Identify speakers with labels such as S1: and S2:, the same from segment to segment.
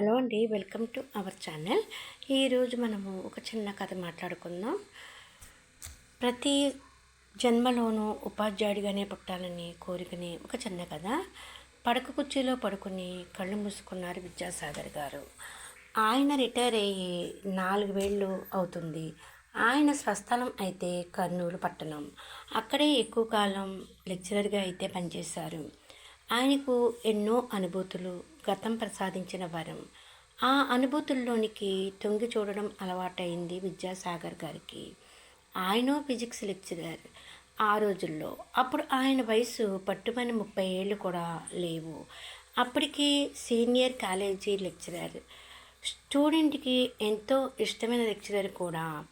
S1: Hello అండి welcome to our channel. ఈరోజు మనము ఒక చిన్న కథ మాట్లాడుకుందాం. ప్రతి జన్మలోనూ ఉపాధ్యాయుడిగానే పుట్టాలని కోరికని ఒక చిన్న కథ. పడక కుర్చీలో పడుకుని కళ్ళు మూసుకున్నారు విద్యాసాగర్ గారు. ఆయన రిటైర్ అయ్యి నాలుగు వేళ్ళు అవుతుంది. ఆయన స్వస్థలం అయితే కర్నూలు పట్టణం. అక్కడే ఎక్కువ కాలం లెక్చరర్గా అయితే పనిచేశారు. ఆయనకు ఎన్నో అనుభూతులు గతం ప్రసాదించిన వరం. ఆ అనుభూతుల్లోనికి తొంగి చూడడం అలవాటైంది విద్యాసాగర్ గారికి. ఆయన ఫిజిక్స్ లెక్చరర్ ఆ రోజుల్లో. అప్పుడు ఆయన వయసు పట్టుమని ముప్పై ఏళ్ళు కూడా లేవు. అప్పటికి సీనియర్ కాలేజీ లెక్చరర్. స్టూడెంట్కి ఎంతో ఇష్టమైన లెక్చరర్ కూడా.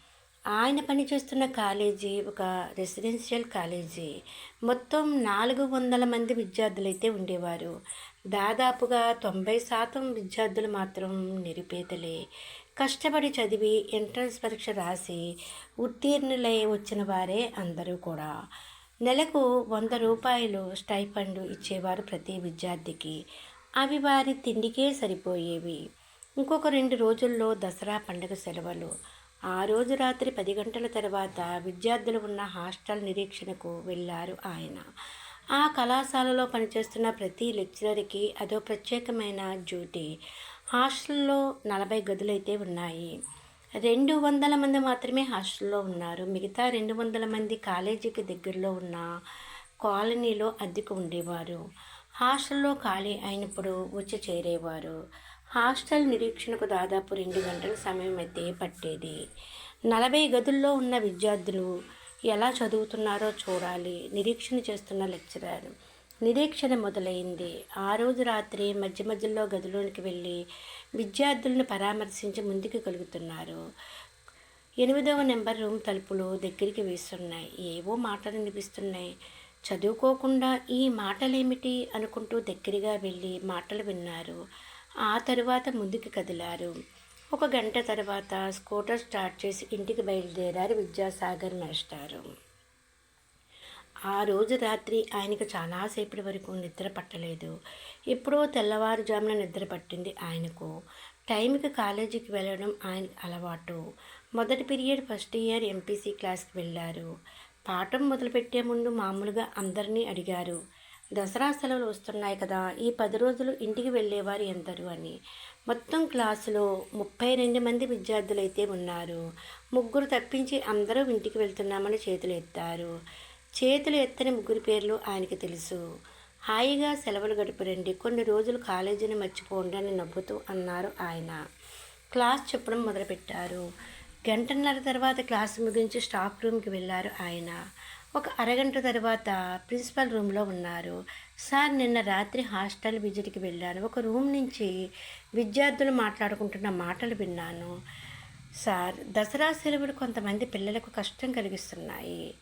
S1: ఆయన పనిచేస్తున్న కాలేజీ ఒక రెసిడెన్షియల్ కాలేజీ మొత్తం నాలుగు వందల మంది విద్యార్థులు అయితే ఉండేవారు. దాదాపుగా తొంభై శాతం విద్యార్థులు మాత్రం నిరుపేదలే. కష్టపడి చదివి ఎంట్రన్స్ పరీక్ష రాసి ఉత్తీర్ణులై వచ్చిన వారే అందరూ కూడా. నెలకు వంద రూపాయలు స్టైఫండ్ ఇచ్చేవారు ప్రతి విద్యార్థికి. అవి వారి తిండికే సరిపోయేవి. ఇంకొక రెండు రోజుల్లో దసరా పండుగ సెలవులు. ఆ రోజు రాత్రి పది గంటల తర్వాత విద్యార్థులు ఉన్న హాస్టల్ నిరీక్షణకు వెళ్ళారు ఆయన. ఆ కళాశాలలో పనిచేస్తున్న ప్రతి లెక్చరర్కి అదో ప్రత్యేకమైన డ్యూటీ. హాస్టల్లో నలభై గదులైతే ఉన్నాయి. రెండు వందల మంది మాత్రమే హాస్టల్లో ఉన్నారు. మిగతా రెండు వందల మంది కాలేజీకి దగ్గరలో ఉన్న కాలనీలో అద్దెకు ఉండేవారు. హాస్టల్లో ఖాళీ అయినప్పుడు వచ్చి చేరేవారు. హాస్టల్ నిరీక్షణకు దాదాపు రెండు గంటల సమయం అయితే పట్టేది. నలభై గదుల్లో ఉన్న విద్యార్థులు ఎలా చదువుతున్నారో చూడాలి. నిరీక్షణ చేస్తున్న లెక్చరర్. నిరీక్షణ మొదలైంది. ఆ రోజు రాత్రి మధ్య మధ్యలో గదిలోనికి వెళ్ళి విద్యార్థులను పరామర్శించి ముందుకు కలుగుతున్నారు. ఎనిమిదవ నెంబర్ రూమ్ తలుపులు దగ్గరికి వేస్తున్నాయి. ఏవో మాటలు వినిపిస్తున్నాయి. చదువుకోకుండా ఈ మాటలేమిటి అనుకుంటూ దగ్గరగా వెళ్ళి మాటలు విన్నారు. ఆ తరువాత ముందుకు కదిలారు. ఒక గంట తర్వాత స్కూటర్ స్టార్ట్ చేసి ఇంటికి బయలుదేరారు విద్యాసాగర్ మాస్టారు. ఆ రోజు రాత్రి ఆయనకు చాలాసేపటి వరకు నిద్ర పట్టలేదు. ఎప్పుడో తెల్లవారుజామున నిద్ర పట్టింది ఆయనకు. టైంకి కాలేజీకి వెళ్ళడం ఆయన అలవాటు. మొదటి పీరియడ్ ఫస్ట్ ఇయర్ ఎంపీసీ క్లాస్కి వెళ్ళారు. పాఠం మొదలుపెట్టే ముందు మామూలుగా అందరినీ అడిగారు. దసరా సెలవులు వస్తున్నాయి కదా ఈ పది రోజులు ఇంటికి వెళ్ళేవారు ఎందరు అని. మొత్తం క్లాసులో ముప్పై రెండు మంది విద్యార్థులు అయితే ఉన్నారు. ముగ్గురు తప్పించి అందరూ ఇంటికి వెళ్తున్నామని చేతులు ఎత్తారు. చేతులు ఎత్తని ముగ్గురి పేర్లు ఆయనకి తెలుసు. హాయిగా సెలవులు గడిపిరండి కొన్ని రోజులు కాలేజీని మర్చిపోండి అని నవ్వుతూ అన్నారు ఆయన. క్లాస్ చెప్పడం మొదలుపెట్టారు. గంటన్నర తర్వాత క్లాస్ ముగించి స్టాఫ్ రూమ్కి వెళ్ళారు ఆయన. ఒక అరగంట తర్వాత ప్రిన్సిపల్ రూమ్లో ఉన్నారు. సార్ నిన్న రాత్రి హాస్టల్ విజిట్కి వెళ్ళాను. ఒక రూమ్ నుంచి విద్యార్థులు మాట్లాడుకుంటున్న మాటలు విన్నాను. సార్ దసరా సెలవులు కొంతమంది పిల్లలకు కష్టం కలిగిస్తున్నాయి.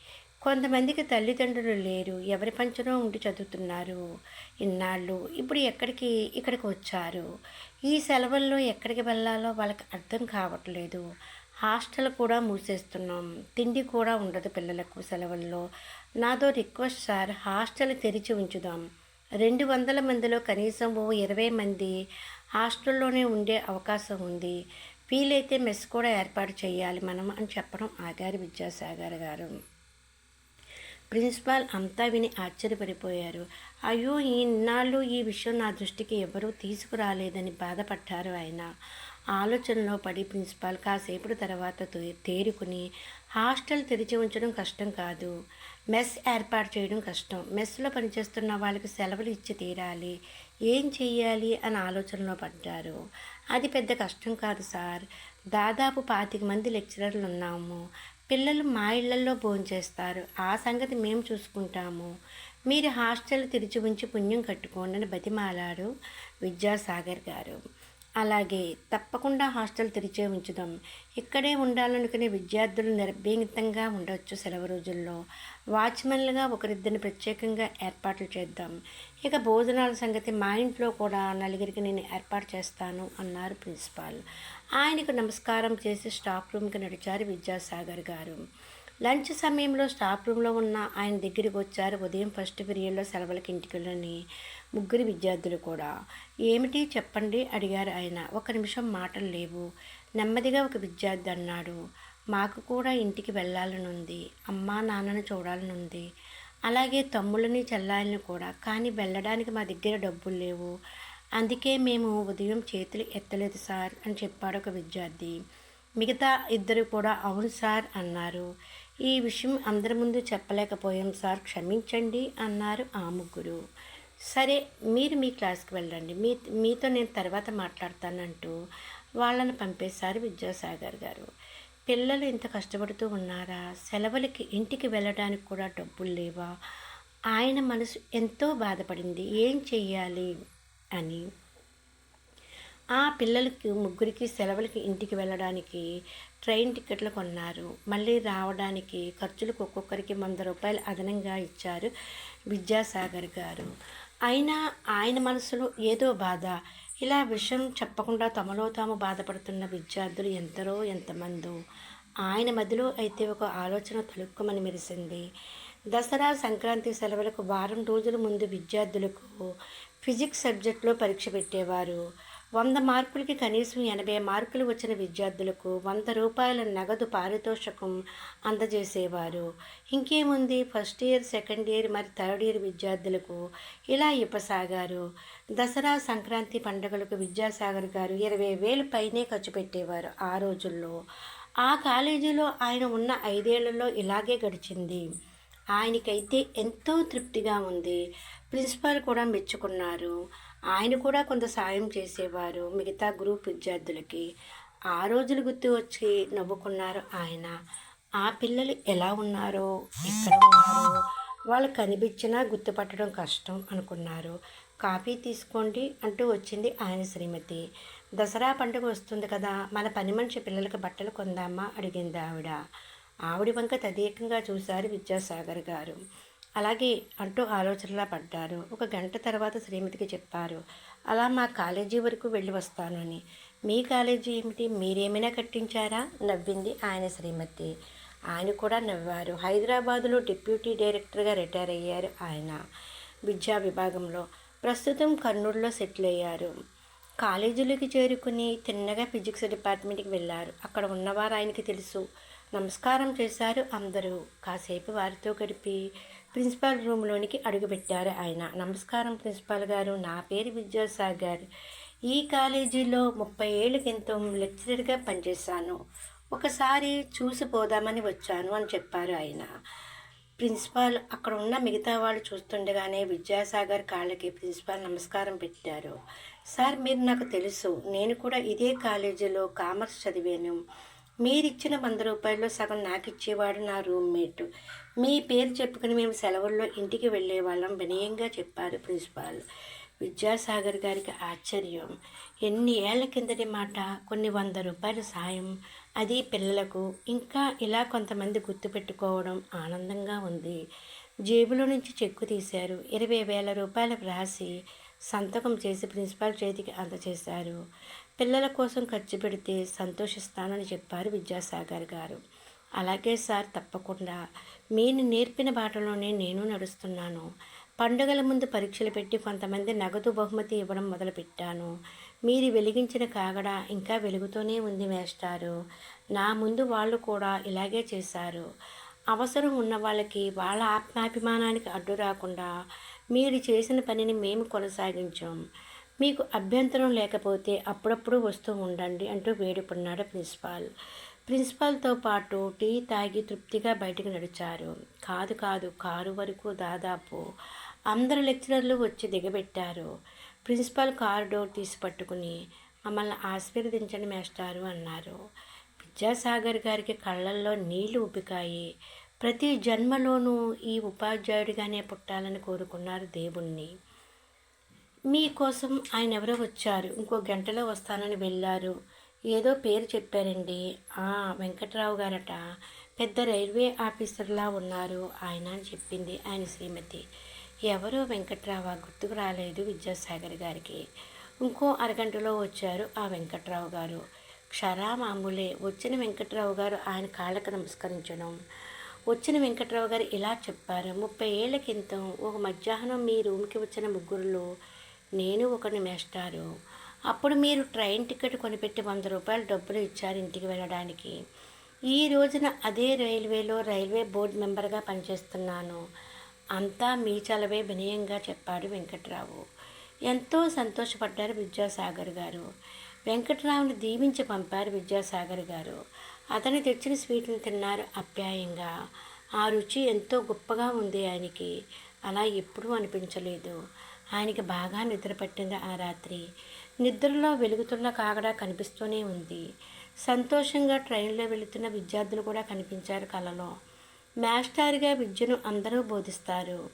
S1: కొంతమందికి తల్లిదండ్రులు లేరు. ఎవరి పంచలో ఉండి చదువుతున్నారు. ఇన్నాళ్ళు ఇప్పుడు ఎక్కడికి ఇక్కడికి వచ్చారు? ఈ సెలవుల్లో ఎక్కడికి వెళ్ళాలో వాళ్ళకి అర్థం కావట్లేదు. హాస్టల్ కూడా మూసేస్తున్నాం. తిండి కూడా ఉండదు పిల్లలకు సెలవుల్లో. నాదో రిక్వెస్ట్ సార్ హాస్టల్ తెరిచి ఉంచుదాం. రెండు వందల మందిలో కనీసం ఓ ఇరవై మంది హాస్టల్లోనే ఉండే అవకాశం ఉంది. వీలైతే మెస్ కూడా ఏర్పాటు చేయాలి మనం అని చెప్పడం ఆగారు విద్యాసాగర్ గారు. ప్రిన్సిపాల్ అంతా విని ఆశ్చర్యపడిపోయారు. అయ్యో ఈనాళ్ళు ఈ విషయం నా దృష్టికి ఎవరూ తీసుకురాలేదని బాధపడ్డారు ఆయన. ఆలోచనలో పడి ప్రిన్సిపాల్ కాసేపటి తర్వాత తేరుకుని హాస్టల్ తెరిచి ఉంచడం కష్టం కాదు. మెస్ ఏర్పాటు చేయడం కష్టం. మెస్లో పనిచేస్తున్న వాళ్ళకి సెలవులు ఇచ్చి తీరాలి. ఏం చెయ్యాలి అని ఆలోచనలో పడ్డారు. అది పెద్ద కష్టం కాదు సార్. దాదాపు పాతిక మంది లెక్చరర్లు ఉన్నాము. పిల్లలు మా ఇళ్ళలో భోంచేస్తారు. ఆ సంగతి మేము చూసుకుంటాము. మీరు హాస్టల్ తెరిచి ఉంచి పుణ్యం కట్టుకోండి అని బతిమాలాడు విద్యాసాగర్ గారు. అలాగే తప్పకుండా హాస్టల్ తెరిచే ఉంచుదాం. ఇక్కడే ఉండాలనుకునే విద్యార్థులు నిర్భీతంగా ఉండొచ్చు సెలవు రోజుల్లో. వాచ్మెన్లుగా ఒకరిద్దరిని ప్రత్యేకంగా ఏర్పాట్లు చేద్దాం. ఇక భోజనాల సంగతి మా ఇంట్లో కూడా నలుగురికి నేను ఏర్పాటు చేస్తాను అన్నారు ప్రిన్సిపాల్. ఆయనకు నమస్కారం చేసి స్టాఫ్ రూమ్కి నడిచారు విద్యాసాగర్ గారు. లంచ్ సమయంలో స్టాఫ్ రూమ్లో ఉన్న ఆయన దగ్గరికి వచ్చారు. ఉదయం ఫస్ట్ పీరియడ్లో సెలవులకి ఇంటికి వెళ్ళని ముగ్గురు విద్యార్థులు కూడా. ఏమిటి? చెప్పండి అడిగారు ఆయన. ఒక నిమిషం మాటలు లేవు. నెమ్మదిగా ఒక విద్యార్థి అన్నాడు. మాకు కూడా ఇంటికి వెళ్ళాలనుంది అమ్మా నాన్నను చూడాలనుంది అలాగే తమ్ముళ్ళని చెల్లాలని కూడా. కానీ వెళ్ళడానికి మా దగ్గర డబ్బులు లేవు. అందుకే మేము ఉదయం చేతులు ఎత్తలేదు సార్ అని చెప్పాడు ఒక విద్యార్థి. మిగతా ఇద్దరు కూడా అవును సార్ అన్నారు. ఈ విషయం అందరి ముందు చెప్పలేకపోయాం సార్. క్షమించండి అన్నారు ఆ ముగ్గురు. సరే మీరు మీ క్లాస్కి వెళ్ళండి. మీ మీతో నేను తర్వాత మాట్లాడతానంటూ వాళ్ళని పంపేశారు విద్యాసాగర్ గారు. పిల్లలు ఇంత కష్టపడుతూ ఉన్నారా? సెలవులకి ఇంటికి వెళ్ళడానికి కూడా డబ్బులు లేవా? ఆయన మనసు ఎంతో బాధపడింది. ఏం చెయ్యాలి? అని ఆ పిల్లలకి ముగ్గురికి సెలవులకి ఇంటికి వెళ్ళడానికి ట్రైన్ టికెట్లు కొన్నారు. మళ్ళీ రావడానికి ఖర్చులకు ఒక్కొక్కరికి వంద రూపాయలు అదనంగా ఇచ్చారు విద్యాసాగర్ గారు. అయినా ఆయన మనసులో ఏదో బాధ. ఇలా విషయం చెప్పకుండా తమలో తాము బాధపడుతున్న విద్యార్థులు ఎంతరో ఎంతమందో. ఆయన మధ్యలో అయితే ఒక ఆలోచన తలుక్కుమని మెరిసింది. దసరా సంక్రాంతి సెలవులకు వారం రోజుల ముందు విద్యార్థులకు ఫిజిక్స్ సబ్జెక్టులో పరీక్ష పెట్టేవారు. వంద మార్కులకి కనీసం ఎనభై మార్కులు వచ్చిన విద్యార్థులకు వంద రూపాయల నగదు పారితోషకం అందజేసేవారు. ఇంకేముంది? ఫస్ట్ ఇయర్ సెకండ్ ఇయర్ మరి థర్డ్ ఇయర్ విద్యార్థులకు ఇలా ఇప్పసాగారు దసరా సంక్రాంతి పండుగలకు విద్యాసాగర్ గారు ఇరవై వేలు పైనే ఖర్చు పెట్టేవారు ఆ రోజుల్లో. ఆ కాలేజీలో ఆయన ఉన్న ఐదేళ్ళలో ఇలాగే గడిచింది. ఆయనకైతే ఎంతో తృప్తిగా ఉంది. ప్రిన్సిపాల్ కూడా మెచ్చుకున్నారు. ఆయన కూడా కొంత సాయం చేసేవారు. మిగతా గ్రూప్ విద్యార్థులకి ఆ రోజులు గుర్తు వచ్చి నవ్వుకున్నారు ఆయన. ఆ పిల్లలు ఎలా ఉన్నారో ఎక్కడ ఉన్నారో? వాళ్ళు కనిపించినా గుర్తుపట్టడం కష్టం అనుకున్నారు. కాఫీ తీసుకోండి అంటూ వచ్చింది ఆయన శ్రీమతి. దసరా పండుగ వస్తుంది కదా మన పని మనిషి పిల్లలకి బట్టలు కొందామా? అడిగింది ఆవిడ. ఆవిడ వంక తదేకంగా చూశారు విద్యాసాగర్ గారు. అలాగే అంటూ ఆలోచనలా పడ్డారు. ఒక గంట తర్వాత శ్రీమతికి చెప్పారు అలా మా కాలేజీ వరకు వెళ్ళి వస్తాను అని. మీ కాలేజీ ఏమిటి? మీరేమైనా కట్టించారా? నవ్వింది ఆయన శ్రీమతి. ఆయన కూడా నవ్వారు. హైదరాబాదులో డిప్యూటీ డైరెక్టర్గా రిటైర్ అయ్యారు ఆయన. విద్యా విభాగంలో ప్రస్తుతం కర్నూలులో సెటిల్ అయ్యారు. కాలేజీలోకి చేరుకుని తిన్నగా ఫిజిక్స్ డిపార్ట్మెంట్కి వెళ్ళారు. అక్కడ ఉన్నవారు ఆయనకి తెలుసు. నమస్కారం చేశారు. అందరూ కాసేపు వారితో గడిపి ప్రిన్సిపాల్ రూమ్లోనికి అడుగుపెట్టారు ఆయన. నమస్కారం ప్రిన్సిపాల్ గారు. నా పేరు విద్యాసాగర్. ఈ కాలేజీలో ముప్పై ఏళ్ళ క్రితం లెక్చరర్గా పనిచేశాను. ఒకసారి చూసిపోదామని వచ్చాను అని చెప్పారు ఆయన. ప్రిన్సిపాల్ అక్కడ ఉన్న మిగతా వాళ్ళు చూస్తుండగానే విద్యాసాగర్ కాళ్ళకి ప్రిన్సిపాల్ నమస్కారం పెట్టారు. సార్ మీరు నాకు తెలుసు. నేను కూడా ఇదే కాలేజీలో కామర్స్ చదివాను. మీరిచ్చిన వంద రూపాయల్లో సగం నాకు ఇచ్చేవాడు నా రూమ్మేట్. మీ పేరు చెప్పుకుని మేము సెలవుల్లో ఇంటికి వెళ్ళే వాళ్ళం వినయంగా చెప్పారు ప్రిన్సిపాల్. విద్యాసాగర్ గారికి ఆశ్చర్యం. ఎన్ని ఏళ్ళ కిందటి మాట కొన్ని వంద రూపాయల సాయం అది పిల్లలకు ఇంకా ఇలా కొంతమంది గుర్తుపెట్టుకోవడం ఆనందంగా ఉంది. జేబులో నుంచి చెక్కు తీశారు. ఇరవై వేల రూపాయలు వ్రాసి సంతకం చేసి ప్రిన్సిపాల్ చేతికి అందజేశారు పిల్లల కోసం ఖర్చు పెడితే సంతోషిస్తానని చెప్పారు విద్యాసాగర్ గారు. అలాగే సార్ తప్పకుండా. మీరు నేర్పిన బాటలోనే నేను నడుస్తున్నాను. పండుగల ముందు పరీక్షలు పెట్టి కొంతమంది నగదు బహుమతి ఇవ్వడం మొదలుపెట్టాను. మీరు వెలిగించిన కాగడ ఇంకా వెలుగుతూనే ఉంది వేస్తారు నా ముందు వాళ్ళు కూడా ఇలాగే చేశారు. అవసరం ఉన్న వాళ్ళకి వాళ్ళ ఆత్మాభిమానానికి అడ్డు రాకుండా మీరు చేసిన పనిని మేము కొనసాగించాం. మీకు అభ్యంతరం లేకపోతే అప్పుడప్పుడు వస్తూ ఉండండి అంటూ వేడుకున్నాడు ప్రిన్సిపాల్. ప్రిన్సిపాల్తో పాటు టీ తాగి తృప్తిగా బయటకు నడిచారు. కాదు కాదు కారు వరకు దాదాపు అందరు లెక్చరర్లు వచ్చి దిగబెట్టారు. ప్రిన్సిపాల్ కారు డోర్ తీసి పట్టుకుని మమ్మల్ని ఆశీర్వదించండి మేస్టారు అన్నారు. విద్యాసాగర్ గారికి కళ్ళల్లో నీళ్ళు ఉబ్బికాయి. ప్రతి జన్మలోనూ ఈ ఉపాధ్యాయుడిగానే పుట్టాలని కోరుకున్నారు దేవుణ్ణి. మీకోసం ఆయన ఎవరో వచ్చారు. ఇంకో గంటలో వస్తానని వెళ్ళారు. ఏదో పేరు చెప్పారండి. ఆ వెంకట్రావు గారట. పెద్ద రైల్వే ఆఫీసర్లా ఉన్నారు. ఆయన అని చెప్పింది ఆయన శ్రీమతి. ఎవరో వెంకట్రావు గుర్తుకు రాలేదు విద్యాసాగర్ గారికి. ఇంకో అరగంటలో వచ్చారు ఆ వెంకట్రావు గారు. క్షరా మామూలే వచ్చిన వెంకట్రావు గారు ఆయన కాళ్ళకు నమస్కరించడం. వచ్చిన వెంకట్రావు గారు ఇలా చెప్పారు. ముప్పై ఏళ్ళ క్రితం ఒక మధ్యాహ్నం మీ రూమ్కి వచ్చిన ముగ్గురులో నేను ఒకని మేస్టారు అప్పుడు మీరు ట్రైన్ టికెట్ కొనిపెట్టి వంద రూపాయలు డబ్బులు ఇచ్చారు ఇంటికి వెళ్ళడానికి. ఈ రోజున అదే రైల్వేలో రైల్వే బోర్డు మెంబర్గా పనిచేస్తున్నాను. అంతా మీ చలవే వినయంగా చెప్పాడు వెంకట్రావు. ఎంతో సంతోషపడ్డారు విద్యాసాగర్ గారు. వెంకట్రావుని దీవించి పంపారు విద్యాసాగర్ గారు. అతను తెచ్చిన స్వీట్ని తిన్నారు అప్యాయంగా. ఆ రుచి ఎంతో గొప్పగా ఉంది ఆయనకి. అలా ఎప్పుడూ అనిపించలేదు. ఆయనకి బాగా నిద్ర పట్టింది ఆ రాత్రి. నిద్రలో వెలుగుతున్న కాగడా కనిపిస్తూనే ఉంది. సంతోషంగా ట్రైన్లో వెళుతున్న విద్యార్థులు కూడా కనిపించారు కళలో మాస్టర్గా విద్యను అందరూ బోధిస్తారు.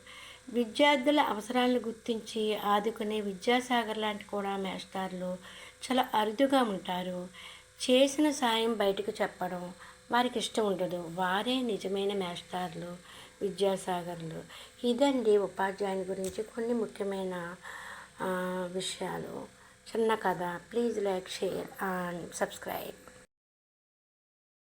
S1: విద్యార్థుల అవసరాలను గుర్తించి ఆదుకునే విద్యాసాగర్ లాంటి కూడా మాస్టర్లు చాలా అరుదుగా ఉంటారు. చేసిన సాయం బయటకు చెప్పడం వారికి ఇష్టం ఉండదు. వారే నిజమైన మాస్టర్లు. విద్యాసాగర్లు. ఇదండి ఉపాధ్యాయుని గురించి కొన్ని ముఖ్యమైన విషయాలు. చిన్న కథ. Please like share and subscribe.